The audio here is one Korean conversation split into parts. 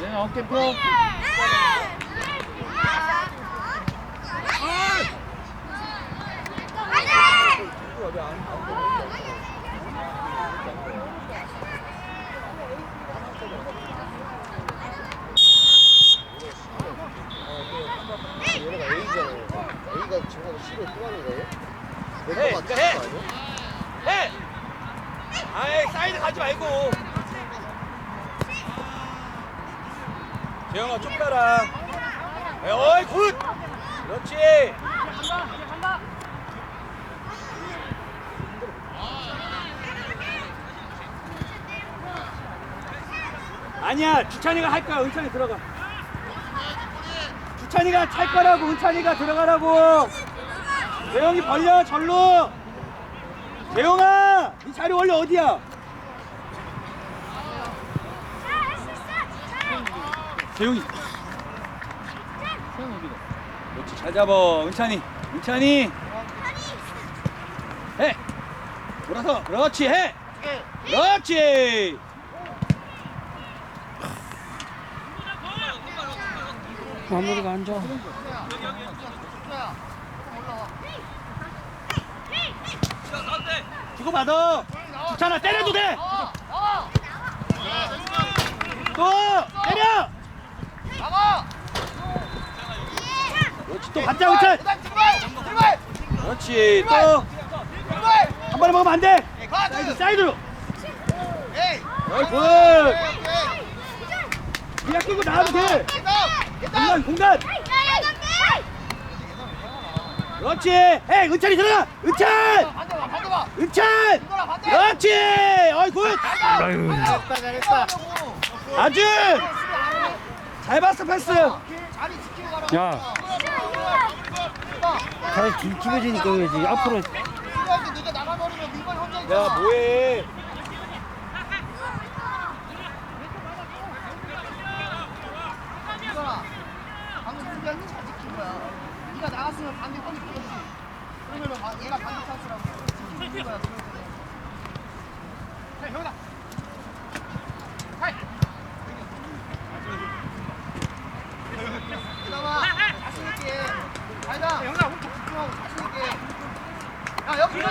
네, 어깨 펴. 얘네가 A잖아요. A가 지금 10을 통하는 거예요? 해, 그러니까? 해! 아이, 사이드 가지 말고. 재영아, 쭉 가라. 어이, 굿! 그렇지. 아니야, 주찬이가 할 거야. 은찬이 들어가. 주찬이가 찰 거라고. 은찬이가 들어가라고. 재영이 벌려, 절로. 재영아, 네 자리 원래 어디야? 재영이. 그렇지, 잘 잡아. 은찬이, 은찬이. 해. 돌아서, 그렇지, 해. 그렇지. 마무리가 안 좋아. 주고 받아. 주찬아, 때려도 돼. 또 때려. 그렇지, 또 받자, 은찬. 그렇지, 또. 한 번에 먹으면 안 돼. 사이드, 사이드로. 굿. 그냥 끌고 나가도 돼. 공간, 공간. 그렇지. 해, 은찬이 들어가. 은찬. 은찬. 그렇지. 어이, 굿. 잘했다, 잘했다. 아주. 잘 봤어, 패스. 야, 잘 뒤집어지니까 왜지? 앞으로 야, 뭐해. 방금 준비한 잘 지킨 거야. 네가 나갔으면 반대 뻔히. 그러면 바- 얘가 반대 찬스라고.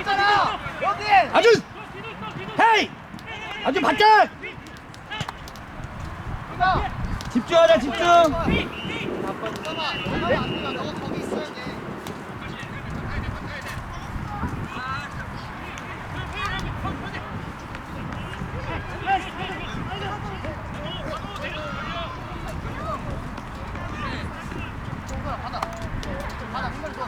있잖아. 여기. 아주. 헤이. 아주 바짝. 집중하자, 집중. 그나마 나가면 안 되냐. 너 거기 있어야 돼. 정근아 받아 받아 한 번 더.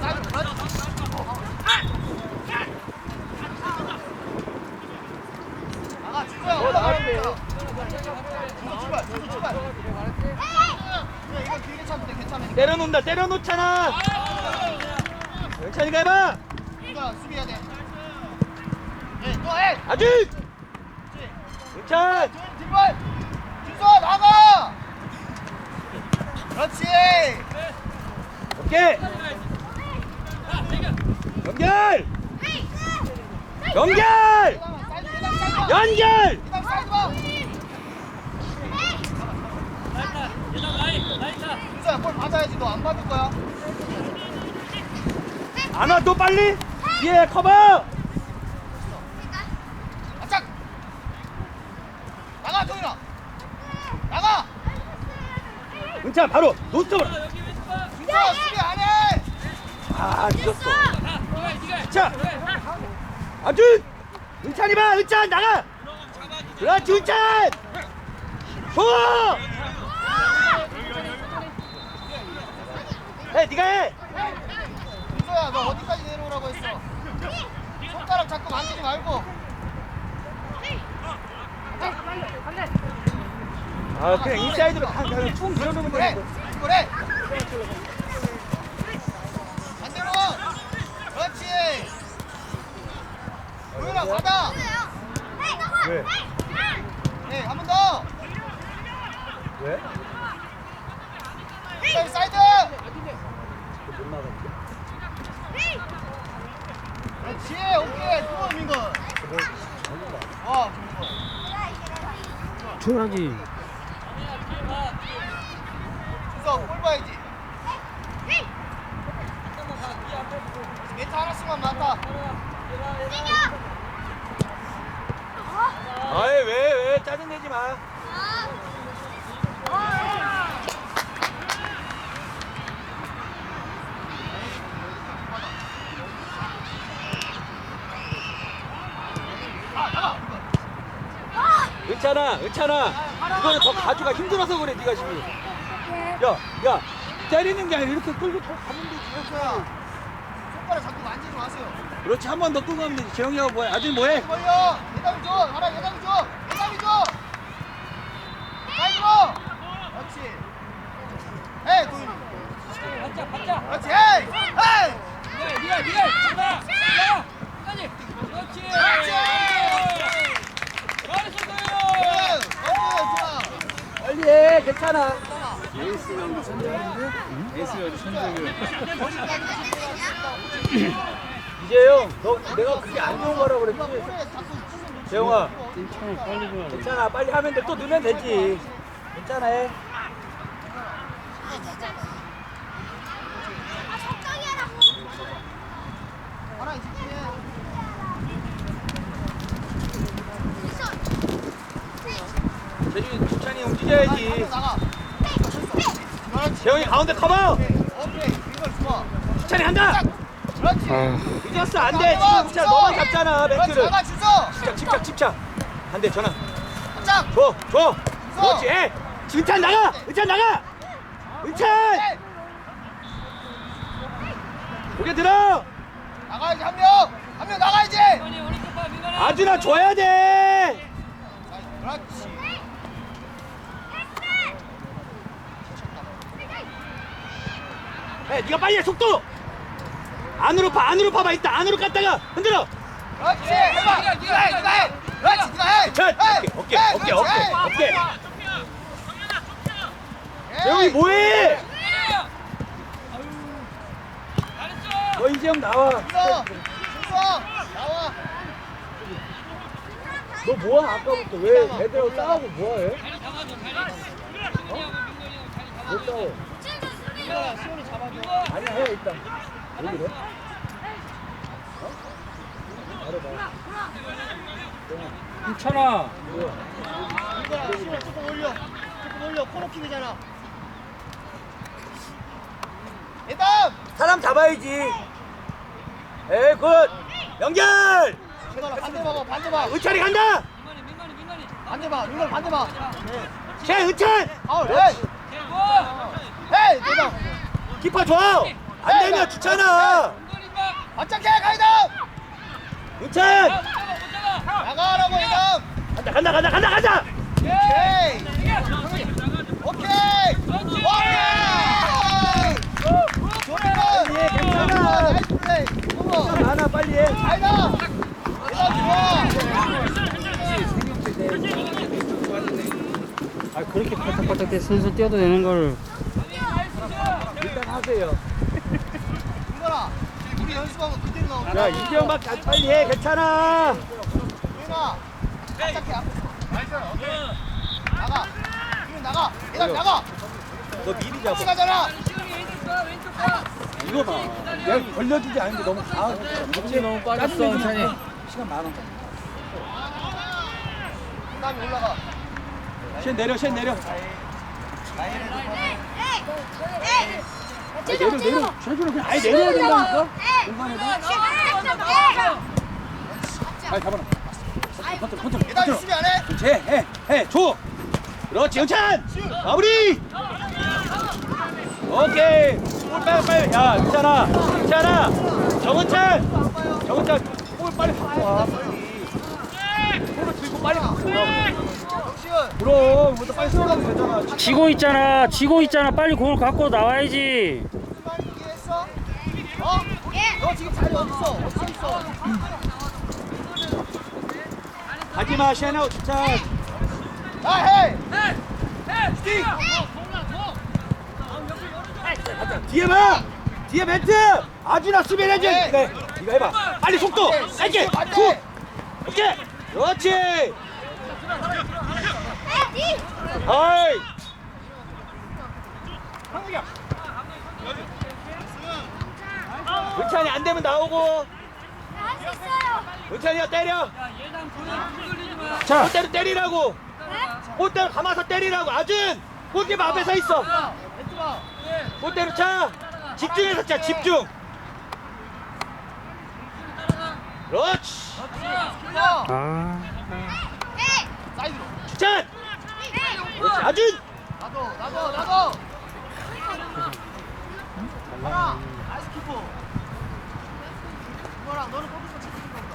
사이드 그렇지. 나가 주고야 올라가야 출발 주고 출발 그래 이거 길게 차면 돼 괜찮아 때려놓는다, 때려놓잖아. 은찬이가 해봐. 이거 수비해야 돼 예, 또 해 아주. 은찬. 뒷발 준서 나가 그렇지 오케이. 연결. 연결. 연결. 사이드 봐 준서야 볼 받아야지 너 안 받을 거야 안 와, 또 빨리. 예, 커버. 바짝 나가 도윤아 나가 은찬 바로 노스톱으로. 준서 수비 안 해 아, 늦었어. 자. 아주. 은찬이 봐, 은찬 나가. 그렇지, 은찬. 좋아. 해, 네가 해. 준서야 너 어디까지 내려오라고 했어 손가락 자꾸 만지지 말고 아, 그냥 인사이드로 가, 그냥 쭉 밀어놓으면 돼. 그래 반대로 그렇지 도윤아 받아 왜? 네 한 번 더 왜? 사이드 사이드 못 나갔는데? 그렇지 그렇지 오케이 좋아 민건 와 민건 충분하지. 준서 골 봐야지 멘트 하나씩만 맞다 아이 왜 왜 짜증 내지 마. 은찬아, 은찬아, 이거는 더 가져가 힘들어서 그래, 네가 지금. 야, 야, 때리는 게 아니라 이렇게 끌고 더 가면 되지. 준서야 손가락 자꾸 만지지 마세요 그렇지, 한 번 더 끌고 가면 되지. 재영이하고 뭐해? 아들 뭐해? 걸려 예담이 줘 하나 예담이 줘 예담이 줘 잘 들어 그렇지 에이 도윤이 받자 받자 그렇지 에이 에이 미랄 미랄 미랄 잡아 잡아 끝까지 그렇지 그렇지 잘했어 응, 도현 어, 좋아 빨리 해, 괜찮아. 이재영, 너 내가 그게 안 좋은 거라고 그랬지? 재영아, 괜찮아, 빨리 가. 괜찮아. 빨리 하면 돼. 또 넣으면 되지. 괜찮아. 해. 재준이, 주찬이 아, 움직여야지. 나가 재영이 가운데 커버. 주찬이 간다. 그렇지 아, 늦었어. 안 돼. 지금 주찬 너만 잡잖아. 그렇지 멘트를. 나가 준서 집착, 집착, 집착. 안 돼. 전화. 짱 줘, 줘. 그렇지. 해. 은찬 나가. 은찬 나가. 은찬. 고개 들어. 나가야지 한 명 한 명 나가야지 오른쪽 봐 민건아 아준아 줘야 돼. 그렇지 해. 네가 빨리 해. 속도. 안으로 파. 안으로 파봐. 있다. 안으로 갔다가 흔들어. 그렇지 해봐 네가, 네가 해 네가, 해 그렇지 네가 해 자, 어깨, 어깨, 그렇지, 어깨. 어깨. 에이. 재영이 뭐해? 너 이재영 나와. 준서 준서 나와 너 뭐야 아까부터 왜 애들하고 싸우고 뭐해? 자리 못 싸워. 잡 아니야 해 일단. 왜 그래? 어? 말해봐. 괜찮아. 민건아 시원 조금 올려 조금 올려 코너킥이잖아 예담 사람 잡아야지. 에이 굿. 연결. 민건아 반대 봐봐 반대 봐 은찬이 간다. 반대 봐 민건 반대 봐제 은찬. 파울 에이 대고 에이 예담 키퍼 줘. 안 되면 주잖아. 바짝해 가이담 은찬. 나가라고 예담 간다 간다 간다 간다 간다. 오케이 오케이 오케이 조민건 예, 괜찮아. 나이스 플레이 많아 빨리 해. 예담 좋아 아, 그렇게 팔딱팔딱 때 슬슬 뛰어도 되는 걸. 하세요. 민건아 우리 연습한 거 그대로 나오고 야 이재영만 가- 빨리 해. 괜찮아. 민아 바짝해 앞에 나가 기훈 나가 예담 나가 너 미리 같이 잡아. 가잖아 이거 봐. 내가 걸려주지 않는데 너무 강하게. 그치, 너무 빠졌어, 은찬이. 시간 많아. 예담이 올라가 쉔 내려 쉔 내려. 에이, 내려 내려. 쉔주는 그냥 아예 내려야 된다니까. 공간에다. 아 잡아라. 컨트롤 컨트롤 컨트롤. 수비 안 해? 그렇지 해, 해, 줘. 그렇지, 영찬. 마무리. 오케이. 볼 빨리 빨리. 야, 괜찮아, 괜찮아. 정은찬, 정은찬, 볼 빨리 갖고 와. 볼을 들고 빨리 갖고 와. 정시훈 그럼, 먼저 빨리 들어가면 되잖아. 지고 있잖아. 지고 있잖아. 빨리 공을 갖고 나와야지. 수비? 어? 너 지금 자리 어디 있어? 어디 있어? 가지 마, 샤나우 진짜. 아 해! 뒤에 봐. 뒤에 멘트. 아주나 수비 해야지. 네. 네. 네가 해봐. 빨리 속도. 짧게. 반대. 굿. 오케이. 그렇지. 아이. 은찬이 안 되면 나오고. 은찬이야 때려. 예상 보내 흔들리지 마. 자, 골대로 때리라고. 골대로 감아서 때리라고. 아준. 골키퍼 앞에 서 있어. 골대로 차. 집중해서 차. 집중. 그렇지. 아 사이드로. 추천. 그렇지. 아준. 나도 나도 나도. 하나. 나이스 키퍼. 이거랑 너는 거기서 챙기는 거다.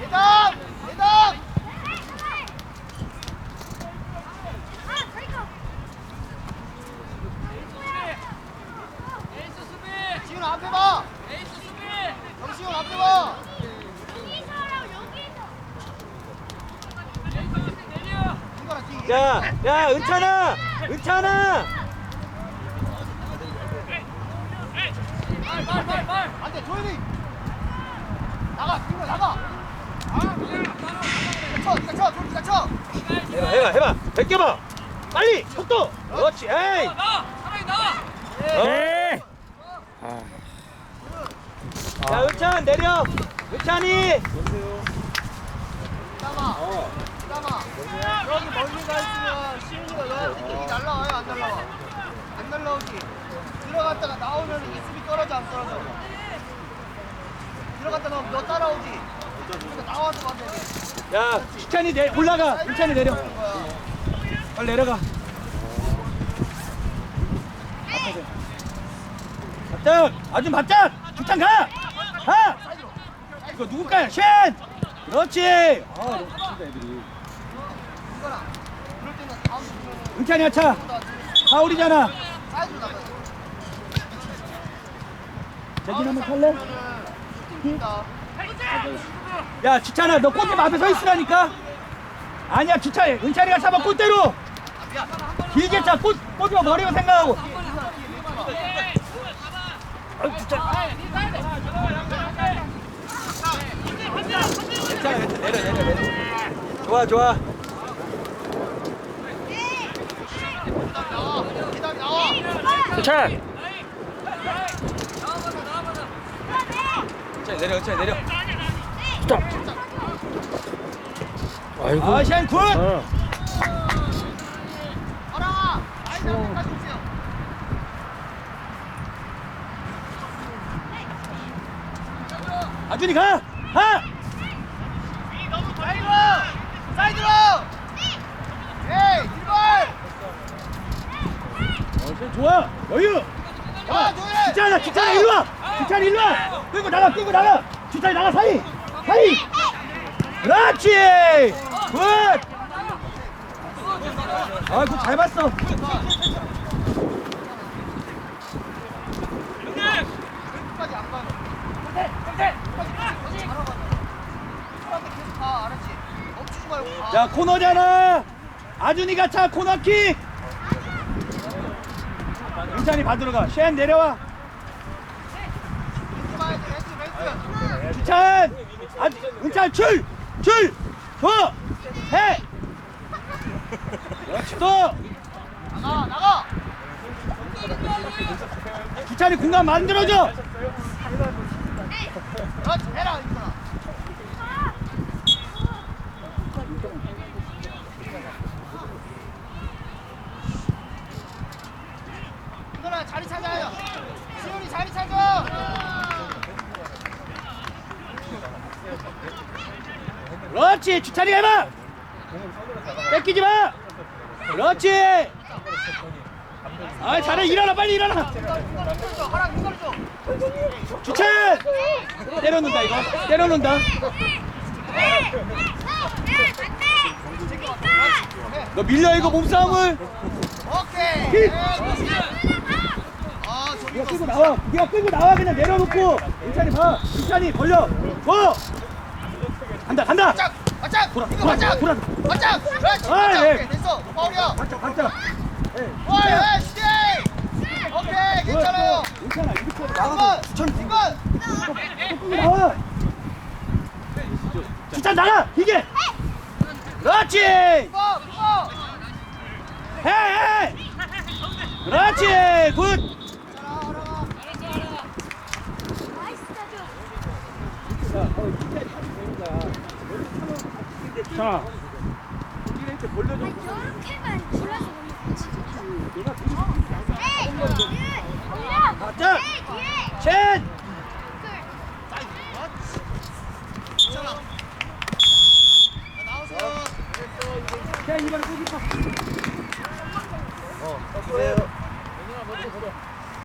예담! 예담! 에이스 수비. 지훈 앞에 봐! 에이스 수비. 정시훈 앞에 봐! 에이스 수비 내려. 이거랑 뒤에 자, 야, 은찬아. 은찬아. 발. 안돼 조현이 나가 이거 나가 쳐 니가 쳐 조현이 니가 쳐 해봐, 해봐, 해봐. 벗겨봐. 빨리. 속도. 그렇지. 에이. 나와. 사랑이? 네. 아, 자, 은찬 내려. 은찬이. 이따마 여기 멀리 가 있으면 시윤이가 너 여기 날라와요 안 날라와 안 날라오지 들어갔다가 나오면 이게 수비 떨어져 안 떨어져 들어갔다 나오면 너 따라오지 그러니까 나와서 맞아야 돼 야, 수찬이 내 올라가. 은찬이 내려. 빨리 내려가. 바짝. 아주 바짝. 주찬 가. 가. 이거 누굴까요? 쉔. 그렇지. 아, 너무 다친다 애들이. 이거랑 그럴 때는 다음 주면 은 찬이야 차. 파울이잖아. 재진 한번 탈래? 야, 주찬아, 너 골대 앞에 서 있으라니까. 아니야, 주찬이. 은찬이가 잡아 골대로. 길게 차. 골, 골대가 머리로 생각하고. 아, 주찬. 괜찮아, 괜찮아. 내려, 내려. 좋아, 좋아. 나와 기다려 나와 도착. 은찬이 내려, 내려. 스톱. 아이고. 아, 굿. 어. 아준이 가. 가. 사이드로 사이드로 에이 딜발 어, 쟤 좋아. 여유. 야 조혜 주찬아, 주찬아 일로 와. 주찬이 일로 와. 끌고 나가, 끌고 나가. 주찬이 나가 사이. 사이. 그렇지. 굿. 아이고 잘 봤어. 자 코너잖아. 아준이가 차 코너킥. 은찬이 받으러 가. 쉔 내려와. 주찬. 아, 은찬 출. 출. 줘. 해. 그렇지 또. 나가 나가 주찬이 공간 만들어줘. 그렇지 해라 이거나 이거나 자리 찾아요 수현이 자리 찾아 그렇지 주찬이가 해봐. 뺏기지 마. 그렇지. 아 잘해 일어나 빨리 일어나. 주찬. 때려놓는다 이거. 때려놓는다. 너 밀려 이거 몸싸움을. 오케이 히! 네, 아 네가 끌고 나와. 네가 끌고 나와 그냥 내려놓고. 은찬이 봐. 은찬이 걸려. 줘. 간다 간다. 바짝 바짝 돌아 이거 돌아 돌아. 바짝 그렇지 아, 바짝 예. 오케이 됐어 파울이야 괜찮아. 오이 오이 시대 오케이 괜찮아요 괜찮아. 이렇게 나가서 천 이건 나와. 진짜 나가. 이게. 그렇지. 이거 이거 해, 해. 그렇지. 굿. 자, 이렇게 벌려줘. 이렇게만 불러서 내가 에이! 맞자. 뒤에! 첸.